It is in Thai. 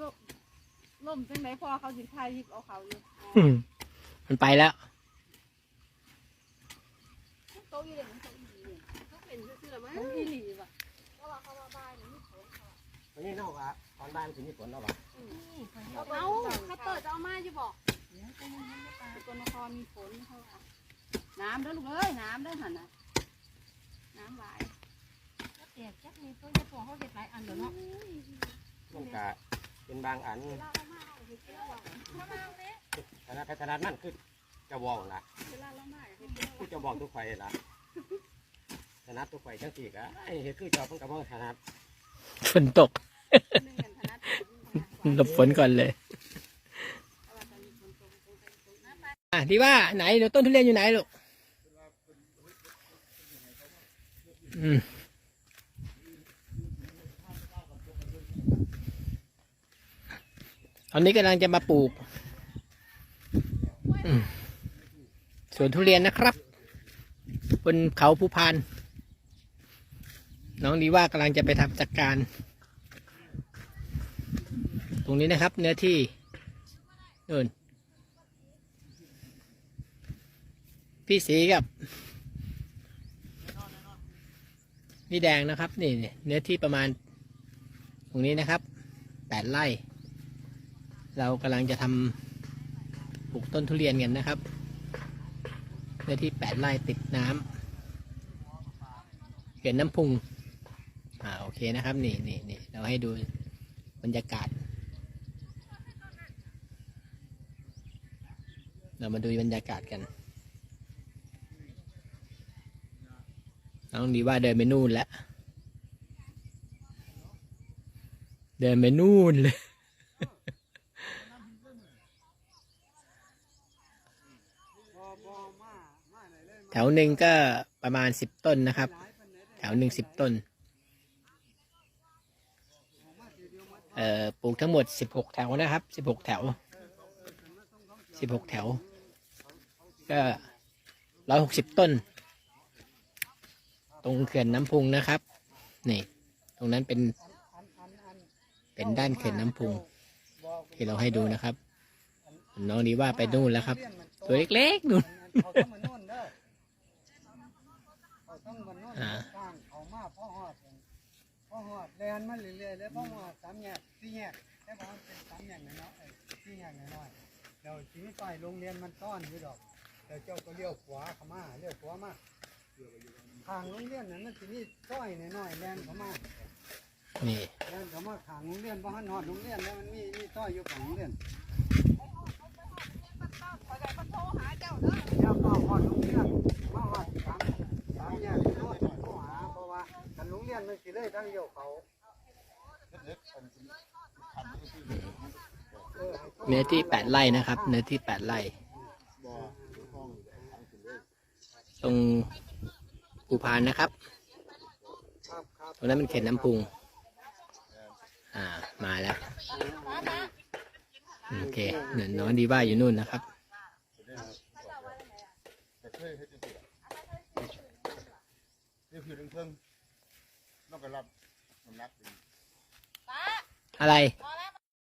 ล่มล่มจังไดพ่อเขาสิทายยิบเอาเขาอยู่อืมมันไปแล้ว โตะอยู่เลยมันโตะอยู่เลยเขาเป็นซื่อๆละมั้งมันอีหลีว่ะเพราะว่าเขาว่าบ้านนี่มีฝนเขาวันนี้นอกว่าตอนบ่ายมันถึงมีฝนแล้วว่ะเอาคัตเตอร์จะเอามาอยู่บอกสกลนครมีฝนเขาว่าน้ำเด้อลูกเอ้ยน้ำเด้อหันน่ะน้ำหลายแจกจักนี่ต้นจะปลูกเขาเก็บหลายอันเดี๋ยวเนาะมันก็ เป็นบางอันขนาดขนาดมันคือจะวองละคือจะวองทุกไฟละขนาดทุกไฟจังสีก็ไอ้เฮ็ดคือจ้าเพิ่งกับว่าขนาดฝนตกหลบฝนก่อนเลยอะดีว่าไหนเดี๋ยวต้นทุเรียนอยู่ไหนลูกอืม อันนี้กำลังจะมาปลูกสวนทุเรียนนะครับ บนเขาภูพาน น้องดีว่ากำลังจะไปทำจัดการ ตรงนี้นะครับ เนื้อที่นู่นพี่สีกับพี่แดงนะครับ นี่เนื้อที่ประมาณ ตรงนี้นะครับแปดไร่ เรากำลังจะทำปลูกต้นทุเรียนกันนะครับเนื้อที่แปดไร่ติดน้ำเขื่อนน้ำพุงอ่าโอเคนะครับนี่นี่นี่เราให้ดูบรรยากาศ เรามาดูบรรยากาศกันน้องดีว่าเดินไปนู่นแล้วเดินไปนู่นเลย ถวหนึ่งก็ประมาณสิบต้นนะครับ แถวหนึ่งสิบต้น เอ่อปลูกทั้งหมดสิบหกแถวนะครับสิบหกแถวสิบหกแถว ก็ร้อยหกสิบต้น ตรงเขื่อนน้ำพุงนะครับ นี่ ตรงนั้นเป็น เป็นด้านเขื่อนน้ำพุง ที่เราให้ดูนะครับ น้องดีว่าไปนู่นแล้วครับ ตัวเล็กๆนู่น เขาต้องมาโน่นเด้อเขาต้อง มาโน่นอ่าสร้างเขามาพ่อหอดพ่อหอดแลนมาเรื่อยๆแล้วพ่อหอดสามแยกสี่แยกแต่ว่ามันเป็นสามแยกน้อยๆเอ้ยสี่แยกน้อยๆเดี๋ยวชีวิตไปโรงเรียนมันต้อนอยู่ดอกเดี๋ยวเจ้าก็เลี้ยวขวาเข้ามาเลี้ยวขวามาทางโรงเรียนนั้นมันจะมีซอยน้อยๆแลนเข้ามานี่แลนเข้ามาทางโรงเรียนบ่หันหอดโรงเรียนแล้วมันมีมีซอยอยู่ฝั่งโรงเรียนเดี๋ยวก็หอดโรงเรียนมาหอดสามสามแยกโน่นโทรหาเพราะว่าทา งโรงเรียนมันสิเลยทางเลี้ยวเขาเออให้โทรเนื้อที่แปดไร่นะครับ เนื้อที่แปดไร่ตรงภูพานนะครับครับครับตรงนั้นเป็นเขื่อนน้ำพุง อ่า มาแล้ว โอเคเดี๋ยวน้องดีว่าอยู่นู่นนะครับแต่เคยเฮ็ดจังซี่ล่ะเดี๋ยวผิวเทิงๆ ต้องไปรับน้ำหนักดีอะไร พอแล้